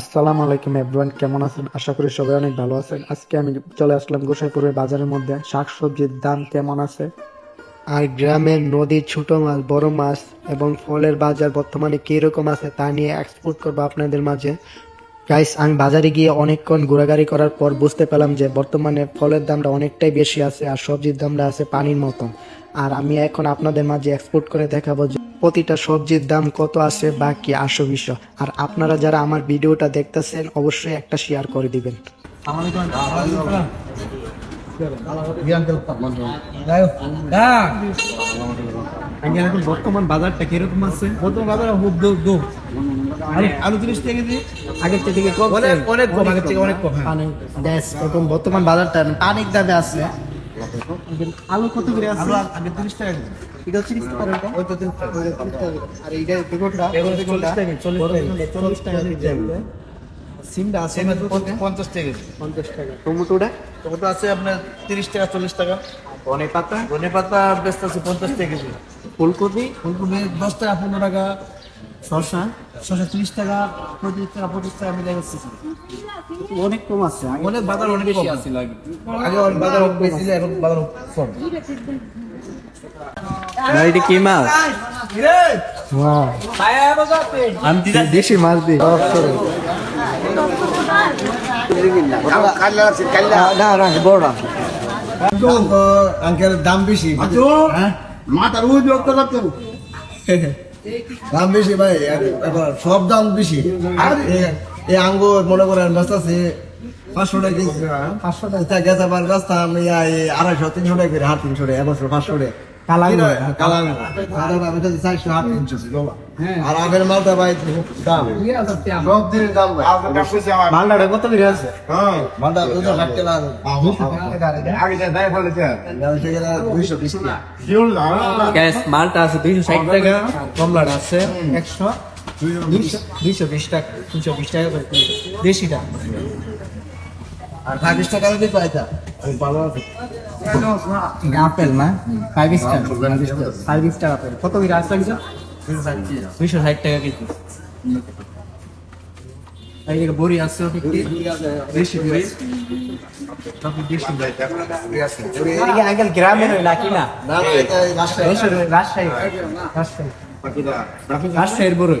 আসসালামু আলাইকুম এভরিওয়ান কেমন আছেন? আশা করি সবাই অনেক ভালো আছেন। আজকে আমি চলে আসলাম গোসাইপুরের বাজারের মধ্যে। শাকসবজির দাম কেমন আছে? আর গ্রামের নদীর ছোট মাছ, বড় মাছ এবং ফলের বাজার বর্তমানে কীরকম আছে তা নিয়ে এক্সপোর্ট করব আপনাদের মাঝে। গাইস আমি বাজারে গিয়ে অনেকক্ষণ ঘোরাঘুরি করার পর বুঝতে পেলাম যে বর্তমানে ফলের দামটা অনেকটাই বেশি আছে আর সবজির দামটা আছে পানির মতন আর আমি এখন আপনাদের মাঝে এক্সপোর্ট করে দেখাবো যে প্রতিটা সবজির দাম কত আছে বা কি আসো বিষয় আর আপনারা যারা আমার ভিডিওটা দেখতেছেন অবশ্যই একটা শেয়ার করে দিবেন। বর্তমান বাজারটা কীরকম আছে বর্তমান বাজারে আলু টাকা কেজি আগের থেকে অনেক অনেক কম। আগের থেকে অনেক কম হ্যাঁ। এখন বর্তমান বাজারটা পানির দামে আছে। আলু কত করে আছে? আলু আগে তিরিশ টাকা কেজি। এটা হচ্ছে তিরিশ টাকা দাম। ওই তো তিরিশ টাকা আর এইটা বেগুনটা? বেগুন চল্লিশ টাকা কেজি, চল্লিশ টাকা কেজি। সিমটা আছে সেম পঞ্চাশ টাকা কেজি। পঞ্চাশ টাকা। টমেটোটা? টমেটো আছে আপনার তিরিশ টাকা চল্লিশ টাকা। ধনে পাতা ধনে পাতা ব্যস্ত আছে পঞ্চাশ টাকা কেজি। ফুলকপি? ফুলকপি দশ টাকা পনেরো টাকা। শসা? ছশো তিরিশ টাকা পঁয়ত্রিশ টাকা পঁচিশ টাকা মিলে গেছে। অনেক কম আছে। অনেক বাজার অনেক কম আগে অনেক বাজার বেশি ছিল, এখন বাজার কম। এটা কি মাছ? দেশি মাছ দি। না না আঙ্কেল দাম বেশি। হ্যাঁ? মাথার উজ লোক তো দাম বেশি ভাই সব দাম বেশি আর এই আঙ্গুর মনে করেন ব্যস্ত আছে পাঁচশো টাকা পাঁচশো টাকা গেছে আবার রাস্তা আমি আড়াইশো তিনশো টাকা করে হাট তিনশো টাকা এবছর পাঁচশো টাকা কালার কি নয়? কালার না। সাদা দাম এটা চারশো হাট তিনশো বাবা। আর আগের মালটা ভাই দাম। সব দিনের দাম ভাই। মালটা কত করে আছে? মালটা দুশো ষাট টাকা দেয় গ্যাস মালটা আছে দুইশো ষাট টাকা কমলাটা আছে একশো। দুইশো বিশ। টাকা দুইশো বিশ টাকা করে। দেশিটা। আর ছাব্বিশ টাকা দিতে পাইতা ভালো আছে। আপেল না। Five star five star apple কত আসছে কিছু দুইশো ষাট টাকা কেজি এই যে বড়ি আছে আঙ্কেল গ্রামের নাকি না না না, রাজশাহী। রাজশাহী রাজশাহী রাজশাহীর বড়ই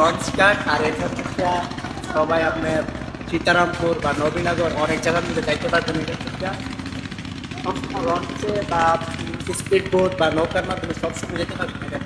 লঞ্চ কাট আর এখান থেকে সবাই আপনার সীতারামপুর বা নবীনগর অনেক জায়গার মধ্যে যাইতে পারবেন এখান থেকে। লঞ্চে বা স্পিড বোট বা নৌকার মাধ্যমে সবসময় যেতে পারবেন